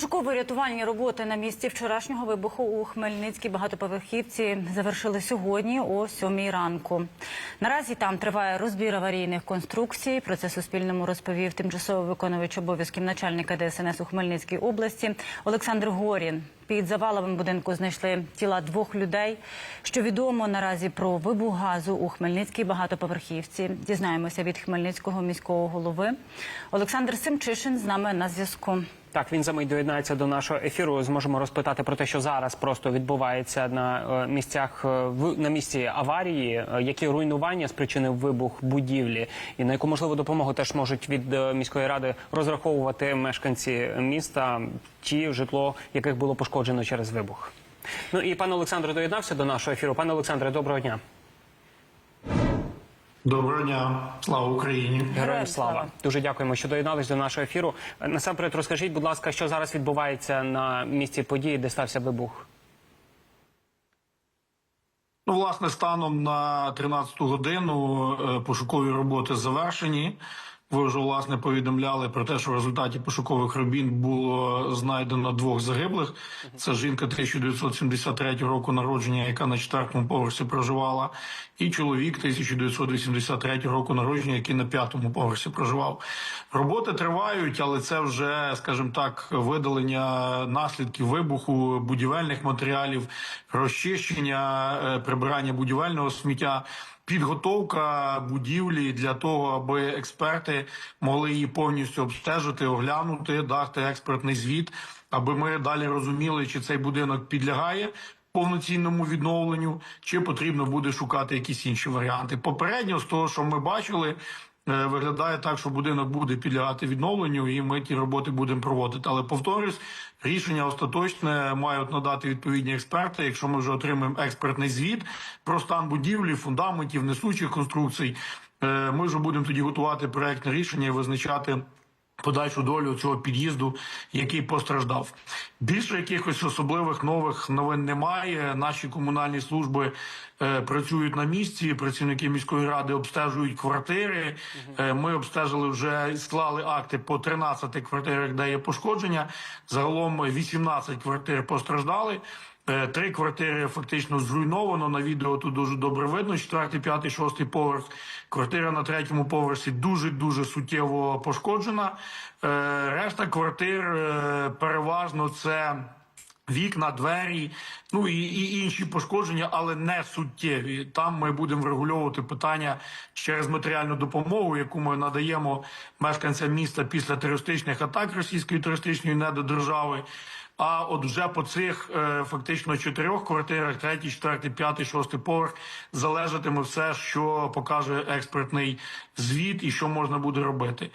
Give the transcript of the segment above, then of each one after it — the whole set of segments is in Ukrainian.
Пошуково-рятувальні роботи на місці вчорашнього вибуху у Хмельницькій багатоповерхівці завершили сьогодні о сьомій ранку. Наразі там триває розбір аварійних конструкцій. Про це Суспільному розповів тимчасово виконувач обов'язків начальника ДСНС у Хмельницькій області Олександр Горін. Під заваловим будинку знайшли тіла двох людей. Що відомо наразі про вибух газу у Хмельницькій багатоповерхівці. Дізнаємося від Хмельницького міського голови. Олександр Семчишин з нами на зв'язку. Так, він за мить доєднається до нашого ефіру. Зможемо розпитати про те, що зараз просто відбувається на е, місцях е, в на місці аварії, е, які руйнування спричинив вибух будівлі, і на яку можливу допомогу теж можуть від міської ради розраховувати мешканці міста, ті житло, яких було пошкоджено через вибух. Ну і пан Олександр доєднався до нашого ефіру. Пане Олександре, доброго дня. Доброго дня, слава Україні. Героям слава. Дуже дякуємо, що доєднались до нашого ефіру. Насамперед, розкажіть, будь ласка, що зараз відбувається на місці події, де стався вибух. Ну, власне, станом на 13-ту годину е, пошукові роботи завершені. Ви вже власне повідомляли про те, що в результаті пошукових робіт було знайдено двох загиблих. Це жінка 1973 року народження, яка на четвертому поверсі проживала, і чоловік 1983 року народження, який на п'ятому поверсі проживав. Роботи тривають, але це вже, скажімо так, видалення наслідків вибуху будівельних матеріалів, розчищення, е, прибирання будівельного сміття. Підготовка будівлі для того, аби експерти могли її повністю обстежити, оглянути, дати експертний звіт, аби ми далі розуміли, чи цей будинок підлягає повноцінному відновленню, чи потрібно буде шукати якісь інші варіанти. Попередньо з того, що ми бачили. Е, Виглядає так, що будинок буде підлягати відновленню, і ми ті роботи будемо проводити. Але повторюсь, рішення остаточне мають надати відповідні експерти. Якщо ми вже отримаємо експертний звіт про стан будівлі, фундаментів, несучих конструкцій, е, ми вже будемо тоді готувати проектне рішення і визначати. Подальшу долю цього під'їзду, який постраждав. Більше якихось особливих нових новин немає. Наші комунальні служби е, працюють на місці. Працівники міської ради обстежують квартири. Е, ми обстежили вже склали акти по 13 квартирах, де є пошкодження. Загалом 18 квартир постраждали. Е, Три квартири фактично зруйновано. На відео тут дуже добре видно. Четвертий, п'ятий, шостий поверх. Квартира на третьому поверсі дуже дуже суттєво пошкоджена. Е, Решта квартир е, переважно це. Вікна, двері, ну і, і інші пошкодження, але не суттєві. Там ми будемо врегульовувати питання через матеріальну допомогу, яку ми надаємо мешканцям міста після терористичних атак російської терористичної недодержави. А от вже по цих е, фактично чотирьох квартирах, третій, четвертий, п'ятий, шостий поверх, залежатиме все, що покаже експертний звіт і що можна буде робити.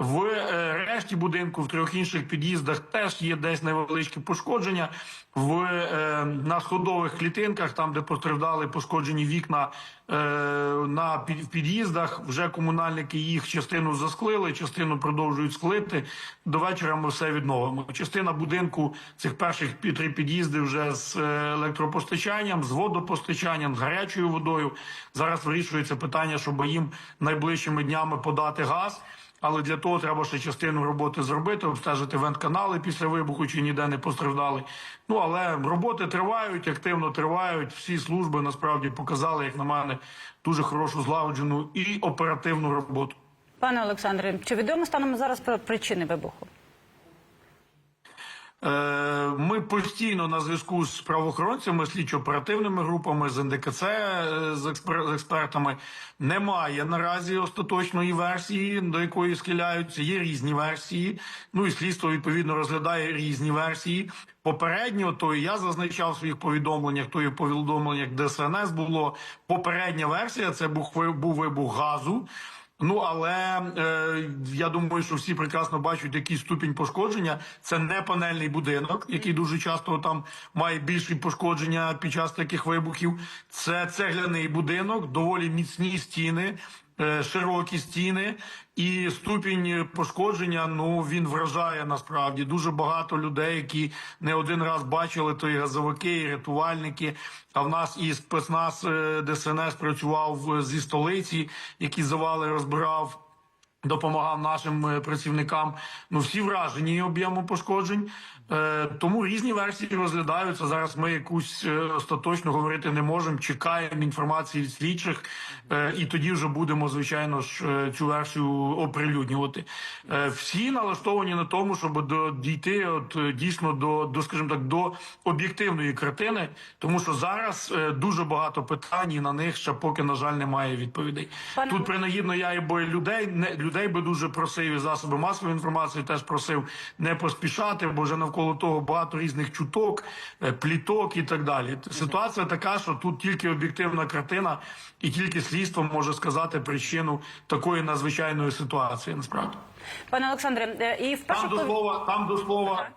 В е, решті будинку, в трьох інших під'їздах теж є десь невеличкі пошкодження. В е, на сходових клітинках, там де постраждали пошкоджені вікна е, на під'їздах, вже комунальники їх частину засклили, частину продовжують склити. До вечора ми все відновимо. Частина будинку цих перших три під'їзди вже з електропостачанням, з водопостачанням, з гарячою водою. Зараз вирішується питання, щоб їм найближчими днями подати газ. Але для того треба ще частину роботи зробити, обстежити вентканали після вибуху, чи ніде не постраждали. Ну але роботи тривають, активно тривають. Всі служби насправді показали, як на мене, дуже хорошу злагоджену і оперативну роботу. Пане Олександре, чи відомо станом зараз про причини вибуху? Е, Ми постійно на зв'язку з правоохоронцями, слідчо-оперативними групами, з НДКЦ, е, з експер- експертами. Немає наразі остаточної версії, до якої схиляються. Є різні версії. Ну і слідство відповідно розглядає різні версії. Попередньо, то я зазначав в своїх повідомленнях, то і в повідомленнях ДСНС було попередня версія. Це був вибух газу. Ну але е, я думаю, що всі прекрасно бачать, який ступінь пошкодження. Це не панельний будинок, який дуже часто там має більші пошкодження під час таких вибухів. Це цегляний будинок, доволі міцні стіни. Е, Широкі стіни і ступінь пошкодження. Ну він вражає насправді дуже багато людей, які не один раз бачили то і газовики, і рятувальники. А в нас і спецназ е, ДСНС працював е, зі столиці, які завали розбирав. Допомагав нашим е, працівникам. Ну всі вражені об'ємом пошкоджень. Е, тому різні версії розглядаються. Зараз ми якусь е, остаточно говорити не можемо. Чекаємо інформації від слідчих, е, і тоді вже будемо звичайно ж е, цю версію оприлюднювати. Е, всі налаштовані на тому, щоб до дійти, от дійсно до, до скажімо так, до об'єктивної картини, тому що зараз е, дуже багато питань і на них ще поки на жаль немає відповідей. Пане- Тут принагідно я і би людей не людей би дуже просив і засоби масової інформації теж просив не поспішати, бо вже навколо того багато різних чуток, е, пліток і так далі. Ситуація така, що тут тільки об'єктивна картина, і тільки слідство може сказати причину такої надзвичайної ситуації. Насправді Пане Олександре, і і першу... там до слова, там до слова.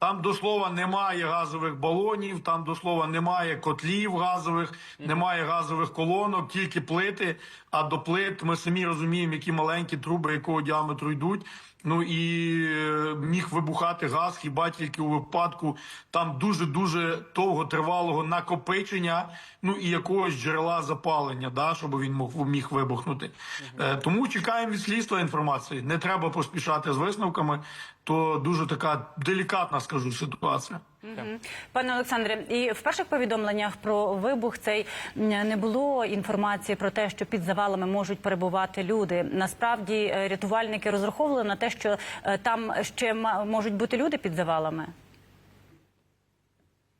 Там до слова немає газових балонів, там до слова немає котлів газових, немає газових колонок, тільки плити. А до плит ми самі розуміємо, які маленькі труби якого діаметру йдуть. Ну і е, міг вибухати газ хіба тільки у випадку там дуже дуже довго тривалого накопичення, ну і якогось джерела запалення, да, щоб він мог міг вибухнути. Е, тому чекаємо від слідства інформації. Не треба поспішати з висновками. То дуже така делікатна, скажу, ситуація. Пане Олександре, і в перших повідомленнях про вибух цей не було інформації про те, що під завалами можуть перебувати люди. Насправді е, рятувальники розраховували на те, що е, там ще можуть бути люди під завалами.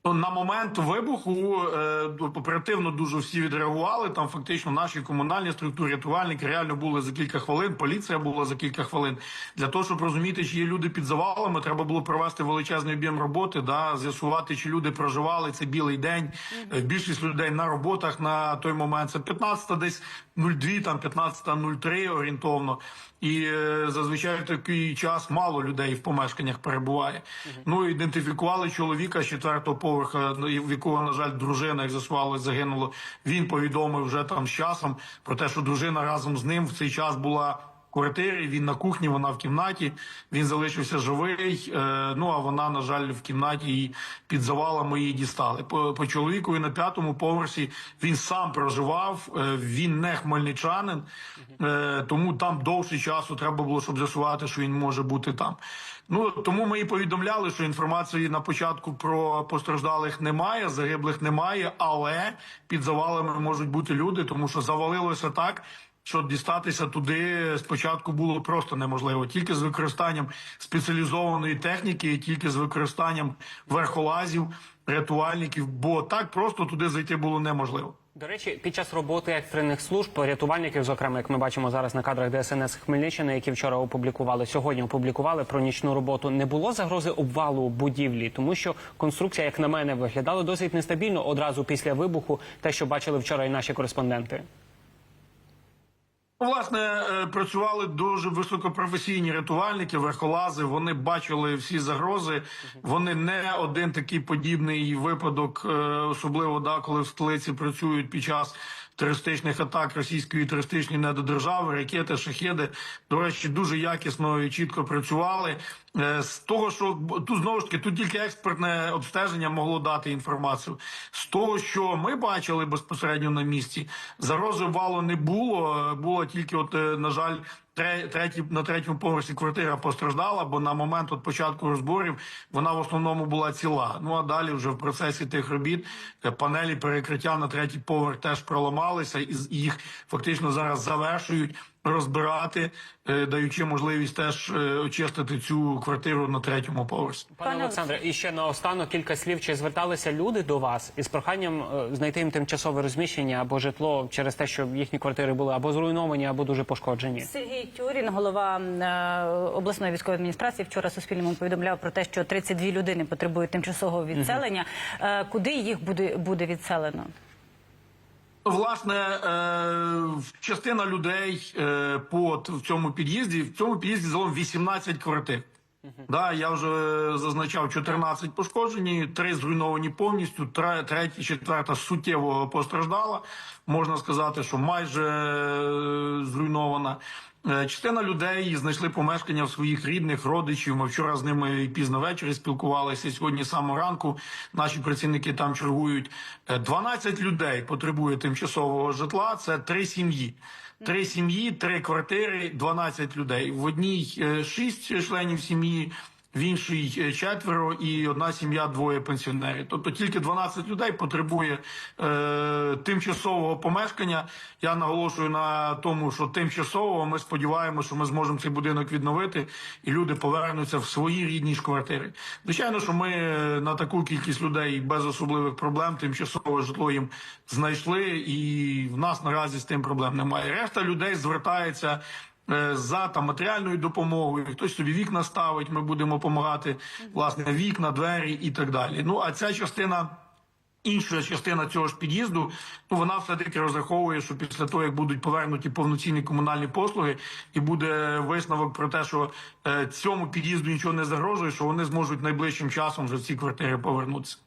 На момент вибуху е, оперативно дуже всі відреагували. Там фактично наші комунальні структури, рятувальники реально були за кілька хвилин. Поліція була за кілька хвилин. Для того, щоб розуміти, чи є люди під завалами, треба було провести величезний об'єм роботи, да, з'ясувати, чи люди проживали. Це білий день. Е, Більшість людей на роботах на той момент. Це 15 десь 02, там 15.03 орієнтовно. І е, зазвичай в такий час мало людей в помешканнях перебуває. Ну ідентифікували чоловіка з четвертого поверха, ну, в якого, на жаль, дружина, як з'ясувалось, загинула. Він повідомив вже там з часом про те, що дружина разом з ним в цей час була. Квартирі він на кухні, вона в кімнаті. Він залишився живий. Е, ну а вона, на жаль, в кімнаті і під завалами її дістали. По, по чоловікові на п'ятому поверсі він сам проживав. Е, він не хмельничанин, е, тому там довше часу треба було, щоб з'ясувати, що він може бути там. Ну тому ми і повідомляли, що інформації на початку про постраждалих немає, загиблих немає, але під завалами можуть бути люди, тому що завалилося так. Що дістатися туди спочатку було просто неможливо, тільки з використанням спеціалізованої техніки, тільки з використанням верхолазів, рятувальників, бо так просто туди зайти було неможливо. До речі, під час роботи екстрених служб рятувальників, зокрема, як ми бачимо зараз на кадрах ДСНС Хмельниччини, які вчора опублікували, сьогодні опублікували про нічну роботу, не було загрози обвалу будівлі, тому що конструкція, як на мене, виглядала досить нестабільно одразу після вибуху, те, що бачили вчора і наші кореспонденти. Власне, е, працювали дуже високопрофесійні рятувальники, верхолази. Вони бачили всі загрози. Вони не один такий подібний випадок, е, особливо да, коли в столиці працюють під час терористичних атак російської терористичної недодержави, ракети, шахеди. До речі, дуже якісно і чітко працювали. Е, З того, що тут знову ж таки тут тільки експертне обстеження могло дати інформацію. З того, що ми бачили безпосередньо на місці, загрози валу не було. Е, Було тільки, от е, на жаль, тре- третій на третьому поверсі квартира постраждала, бо на момент от початку розборів вона в основному була ціла. Ну а далі вже в процесі тих робіт панелі перекриття на третій поверх теж проламалися, і їх фактично зараз завершують розбирати, е, даючи можливість теж е, очистити цю квартиру на третьому поверсі. Пане Олександре, і ще наостанок кілька слів. Чи зверталися люди до вас із проханням е, знайти їм тимчасове розміщення або житло через те, що їхні квартири були або зруйновані, або дуже пошкоджені? Сергій Тюрін, голова обласної військової адміністрації, вчора Суспільному повідомляв про те, що 32 людини потребують тимчасового відселення. Е, Куди їх буде буде відселено? Власне, е, частина людей е, по в цьому під'їзді. В цьому під'їзді загалом 18 квартир. Да, я вже зазначав 14 пошкоджені, 3 зруйновані повністю, тре- третя, четверта суттєво постраждала. Можна сказати, що майже е. Е, Частина людей знайшли помешкання в своїх рідних родичів. Ми вчора з ними пізно ввечері спілкувалися. Сьогодні з самого ранку наші працівники там чергують. Е, 12 людей потребує тимчасового житла. Це три сім'ї. Три сім'ї, три квартири, 12 людей. В одній е, шість членів сім'ї. В іншій е, четверо і одна сім'я, двоє пенсіонерів. Тобто тільки 12 людей потребує е, тимчасового помешкання. Я наголошую на тому, що тимчасово ми сподіваємося, що ми зможемо цей будинок відновити, і люди повернуться в свої рідні ж квартири. Звичайно, що ми е, на таку кількість людей без особливих проблем тимчасове житло їм знайшли, і в нас наразі з тим проблем немає. Решта людей звертається за там матеріальною допомогою. Хтось собі вікна ставить. Ми будемо допомагати власне вікна, двері і так далі. Ну а ця частина. Інша частина цього ж під'їзду, ну вона все таки розраховує, що після того, як будуть повернуті повноцінні комунальні послуги, і буде висновок про те, що е, цьому під'їзду нічого не загрожує, що вони зможуть найближчим часом вже в ці квартири повернутися.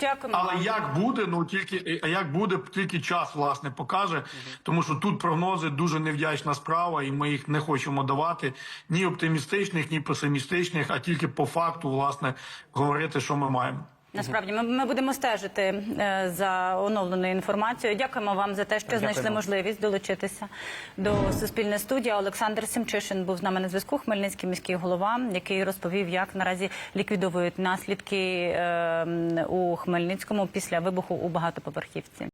Дякуємо. Але вам. як буде, ну тільки а як буде, тільки час власне покаже, тому що тут прогнози дуже невдячна справа, і ми їх не хочемо давати ні оптимістичних, ні песимістичних, а тільки по факту, власне, говорити, що ми маємо. Насправді ми, ми будемо стежити е, за оновленою інформацією. Дякуємо вам за те, що Дякуємо. знайшли можливість долучитися до суспільної студії. Олександр Семчишин був з нами на зв'язку. Хмельницький міський голова, який розповів, як наразі ліквідовують наслідки е, у Хмельницькому після вибуху у багатоповерхівці.